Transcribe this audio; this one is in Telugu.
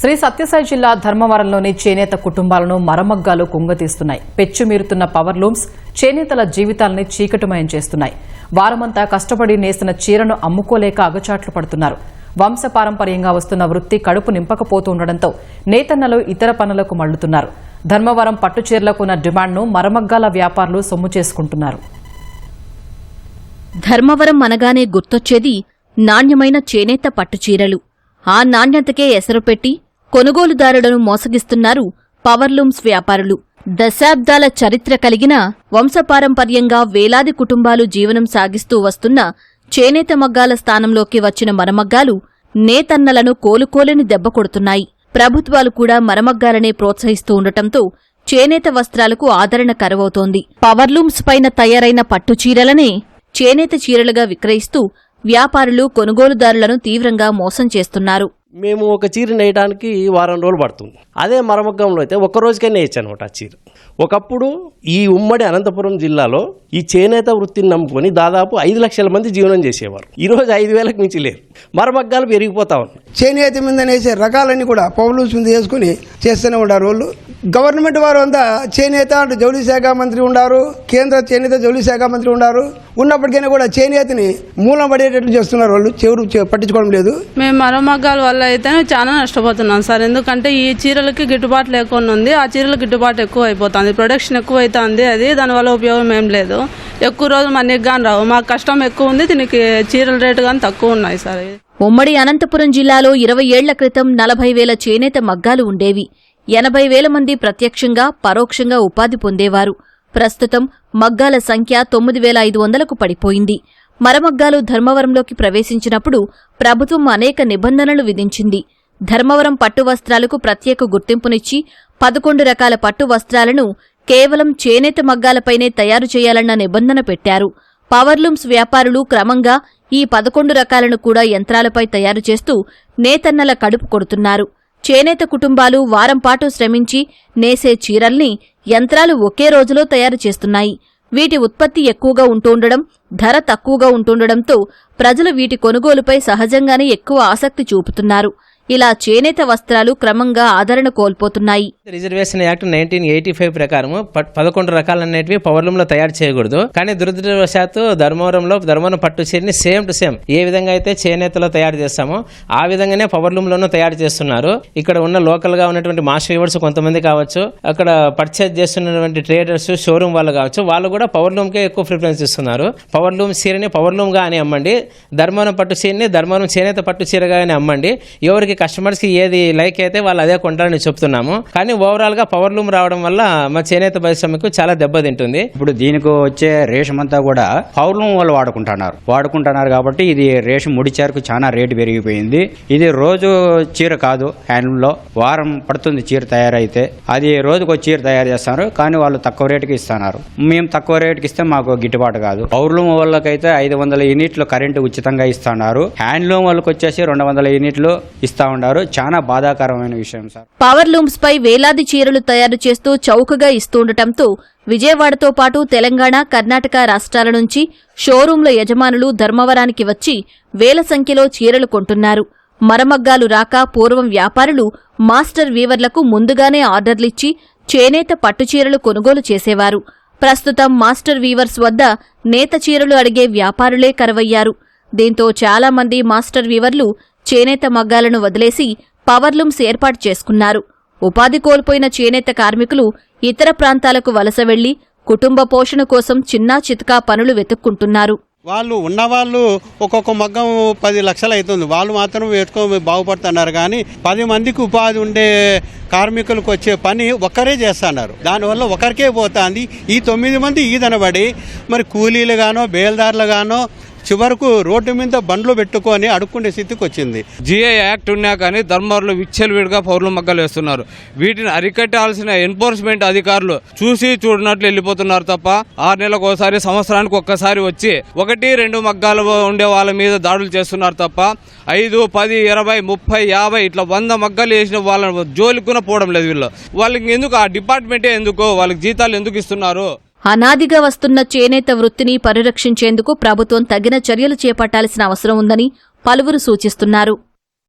శ్రీ సత్యసాయి జిల్లా ధర్మవరంలోని చేనేత కుటుంబాలను మరమగ్గాలు కుంగతీస్తున్నాయి. పెచ్చుమీరుతున్న పవర్ లూమ్స్ చేనేతల జీవితాలని చీకటిమయం చేస్తున్నాయి. వారమంతా కష్టపడి నేసిన చీరను అమ్ముకోలేక అగచాట్లు పడుతున్నారు. వంశపారంపర్యంగా వస్తున్న వృత్తి కడుపు నింపకపోతుండటంతో నేతన్నలు ఇతర పనులకు మళ్ళుతున్నారు ధర్మవరం పట్టు చీరలకు ఉన్న డిమాండ్ను మరమగ్గాల వ్యాపారులు సొమ్ము చేసుకుంటున్నారు. ధర్మవరం అనగానే గుర్తొచ్చేది నాణ్యమైన చేనేత పట్టుచీరలు ఆ నాణ్యతకే ఎసరుపెట్టి కొనుగోలుదారులను మోసగిస్తున్నారు పవర్లూమ్స్ వ్యాపారులు. దశాబ్దాల చరిత్ర కలిగిన వంశపారంపర్యంగా వేలాది కుటుంబాలు జీవనం సాగిస్తూ వస్తున్న చేనేత మగ్గాల స్థానంలోకి వచ్చిన మరమగ్గాలు నేతన్నలను కోలుకోలేని దెబ్బ కొడుతున్నాయి. ప్రభుత్వాలు కూడా మరమగ్గాలనే ప్రోత్సహిస్తూ ఉండటంతో చేనేత వస్త్రాలకు ఆదరణ కరువవుతోంది. పవర్లూమ్స్ పైన తయారైన పట్టు చీరలనే చేనేత చీరలుగా విక్రయిస్తూ వ్యాపారులు కొనుగోలుదారులను తీవ్రంగా మోసం చేస్తున్నారు. మేము ఒక చీర నేయడానికి వారం రోజులు పడుతుంది. అదే మరమగ్గంలో అయితే ఒక్క రోజుకే నేయచ్చు అనమాట ఆ చీర. ఒకప్పుడు ఈ ఉమ్మడి అనంతపురం జిల్లాలో ఈ చేనేత వృత్తిని నమ్ముకొని దాదాపు ఐదు లక్షల మంది జీవనం చేసేవారు. ఈరోజు ఐదు వేలకు మించి లేరు. మరమగ్గాలు పెరిగిపోతా ఉన్నాయి. చేనేత మీద వేసే రకాలన్నీ కూడా పౌలుస్ మీద వేసుకుని చేస్తూనే ఉండారు వాళ్ళు. గవర్నమెంట్ వారు అంతా చేనేత అటు జౌళి శాఖ మంత్రి ఉండారు కేంద్ర చేనేత జౌళి శాఖ మంత్రి ఉండారు ఉన్నప్పటికైనా కూడా చేనేతని మూలం పడేటట్లు చేస్తున్నారు వాళ్ళు. చెవుడు చె- పట్టించుకోవడం లేదు. మేము మరమగ్గాల వల్ల అయితే చాలా నష్టపోతున్నాం సార్. ఎందుకంటే ఈ చీరలకి గిట్టుబాటు లేకుండా ఉంది. ఆ చీరలు గిట్టుబాటు ఎక్కువ అయిపోతుంది. ప్రొడక్షన్ ఎక్కువ అవుతుంది అది. దానివల్ల ఉపయోగం ఏం లేదు. ఎక్కువ రోజులు మనకి కానీ రావు. మాకు కష్టం ఎక్కువ ఉంది. దీనికి చీరల రేటు కానీ తక్కువ ఉన్నాయి సార్. ఉమ్మడి అనంతపురం జిల్లాలో ఇరవై ఏళ్ళ క్రితం నలభై వేల చేనేత మగ్గాలు ఉండేవి. ఎనభై వేల మంది ప్రత్యక్షంగా పరోక్షంగా ఉపాధి పొందేవారు. ప్రస్తుతం మగ్గాల సంఖ్య తొమ్మిది వేల ఐదు వందలకు పడిపోయింది. మరమగ్గాలు ధర్మవరంలోకి ప్రవేశించినప్పుడు ప్రభుత్వం అనేక నిబంధనలు విధించింది. ధర్మవరం పట్టు వస్త్రాలకు ప్రత్యేక గుర్తింపునిచ్చి పదకొండు రకాల పట్టు వస్త్రాలను కేవలం చేనేత మగ్గాలపైనే తయారు చేయాలన్న నిబంధన పెట్టారు. పవర్లూమ్స్ వ్యాపారులు క్రమంగా ఈ పదకొండు రకాలను కూడా యంత్రాలపై తయారు చేస్తూ నేతన్నల కడుపు కొడుతున్నారు. చేనేత కుటుంబాలు వారంపాటు శ్రమించి నేసే చీరల్ని యంత్రాలు ఒకే రోజులో తయారు చేస్తున్నాయి. వీటి ఉత్పత్తి ఎక్కువగా ఉంటుండడం ధర తక్కువగా ఉంటుండడంతో ప్రజలు వీటి కొనుగోలుపై సహజంగానే ఎక్కువ ఆసక్తి చూపుతున్నారు. ఇలా చేనేత వస్త్రాలు క్రమంగా ఆదరణ కోల్పోతున్నాయి. Reservation act nineteen eighty five ప్రకారం ప- పదకొండు రకాలన్నిటివి పవర్లూమ్లో తయారు చేయకూడదు. కానీ దురదృష్టవశాత్తు ధర్మవరంలో ధర్మవరం పట్టు చీరని సేమ్ టు సేమ్ ఏ విధంగా అయితే చేనేతలో తయారు చేస్తామో ఆ విధంగానే పవర్లూమ్లోనూ తయారు చేస్తున్నారు. ఇక్కడ ఉన్న లోకల్గా ఉన్నటువంటి మాస్టర్ వ్యూవర్స్ కొంతమంది కావచ్చు అక్కడ పర్చేజ్ చేస్తున్నటువంటి ట్రేడర్స్ షోరూమ్ వాళ్ళు కావచ్చు వాళ్ళు కూడా పవర్లూమ్కే ఎక్కువ ప్రిఫరెన్స్ ఇస్తున్నారు. పవర్లూమ్ చీరని పవర్లూమ్గా అని అమ్మండి. ధర్మవరం పట్టు చీరని ధర్మవరం చేనేత పట్టు చీరగా అని అమ్మండి. ఎవరికి కస్టమర్స్కి ఏది లైక్ అయితే వాళ్ళు అదే కొంటారని చెప్తున్నాము. కానీ ఓవరాల్గా పవర్లూమ్ రావడం వల్ల మా చేనేత పరిశ్రమకు చాలా దెబ్బతింటుంది ఇప్పుడు దీనికి వచ్చే రేషం అంతా కూడా పౌర్ణం వాళ్ళు వాడుకుంటున్నారు. వాడుకుంటున్నారు కాబట్టి ఇది రేషం ముడి చీరకు చాలా రేటు పెరిగిపోయింది. ఇది రోజు చీర కాదు హ్యాండ్లూమ్లో వారం పడుతుంది చీర తయారైతే. అది రోజుకు చీర తయారు చేస్తారు కానీ వాళ్ళు తక్కువ రేటుకి ఇస్తున్నారు. మేము తక్కువ రేటుకి ఇస్తే మాకు గిట్టుబాటు కాదు. పౌర్లూమ్ వాళ్ళకైతే ఐదు వందల యూనిట్లు కరెంటు ఉచితంగా ఇస్తున్నారు. హ్యాండ్లూమ్ వాళ్ళకి వచ్చేసి రెండు వందల యూనిట్లు ఇస్తా ఉన్నారు చాలా బాధాకరమైన విషయం సార్. పవర్లూమ్స్ పై వేలాది చీరలు తయారు చేస్తూ చౌకగా ఇస్తుండటంతో విజయవాడతో పాటు తెలంగాణ కర్ణాటక రాష్ట్రాల నుంచి షోరూంల యజమానులు ధర్మవరానికి వచ్చి వేల సంఖ్యలో చీరలు కొంటున్నారు. మరమగ్గాలు రాక పూర్వం వ్యాపారులు మాస్టర్ వీవర్లకు ముందుగానే ఆర్డర్లిచ్చి చేనేత పట్టుచీరలు కొనుగోలు చేసేవారు. ప్రస్తుతం మాస్టర్ వీవర్స్ వద్ద నేత చీరలు అడిగే వ్యాపారులే కరవయ్యారు. దీంతో చాలామంది మాస్టర్ వీవర్లు చేనేత మగ్గాలను వదిలేసి పవర్లూమ్స్ ఏర్పాటు చేసుకున్నారు. ఉపాధి కోల్పోయిన చేనేత కార్మికులు ఇతర ప్రాంతాలకు వలస వెళ్ళి కుటుంబ పోషణ కోసం చిన్నా చితకా పనులు వెతుక్కుంటున్నారు. వాళ్ళు ఉన్నవాళ్ళు ఒక్కొక్క మగ్గం పది లక్షలు అవుతుంది. వాళ్ళు మాత్రం వేసుకొని బాగుపడుతున్నారు. కానీ పది మందికి ఉపాధి ఉండే కార్మికులకు వచ్చే పని ఒక్కరే చేస్తున్నారు. దానివల్ల ఒకరికే పోతుంది. ఈ తొమ్మిది మంది ఈదనబడి మరి కూలీలు గానో బేల్దారులు గానో చివరకు రోడ్డు మీద బండ్లు పెట్టుకొని అడుక్కునే స్థితికి వచ్చింది జిఏ యాక్ట్ ఉన్నా కానీ ధర్మారులు విచ్చలవిడిగా పౌరులు మగ్గలు వేస్తున్నారు. వీటిని అరికట్టాల్సిన ఎన్ఫోర్స్మెంట్ అధికారులు చూసి చూడనట్లు వెళ్ళిపోతున్నారు తప్ప ఆరు నెలలకు ఒకసారి సంవత్సరానికి ఒక్కసారి వచ్చి ఒకటి రెండు మగ్గాలు ఉండే వాళ్ళ మీద దాడులు చేస్తున్నారు తప్ప ఐదు పది ఇరవై ముప్పై యాభై ఇట్లా వంద మగ్గలు వేసిన వాళ్ళ జోలికున పోవడం లేదు వీళ్ళు. వాళ్ళకి ఎందుకు ఆ డిపార్ట్మెంటే ఎందుకు? వాళ్ళకి జీతాలు ఎందుకు ఇస్తున్నారు? అనాదిగా వస్తున్న చేనేత వృత్తిని పరిరక్షించేందుకు ప్రభుత్వం తగిన చర్యలు చేపట్టాల్సిన అవసరం ఉందని పలువురు సూచిస్తున్నారు.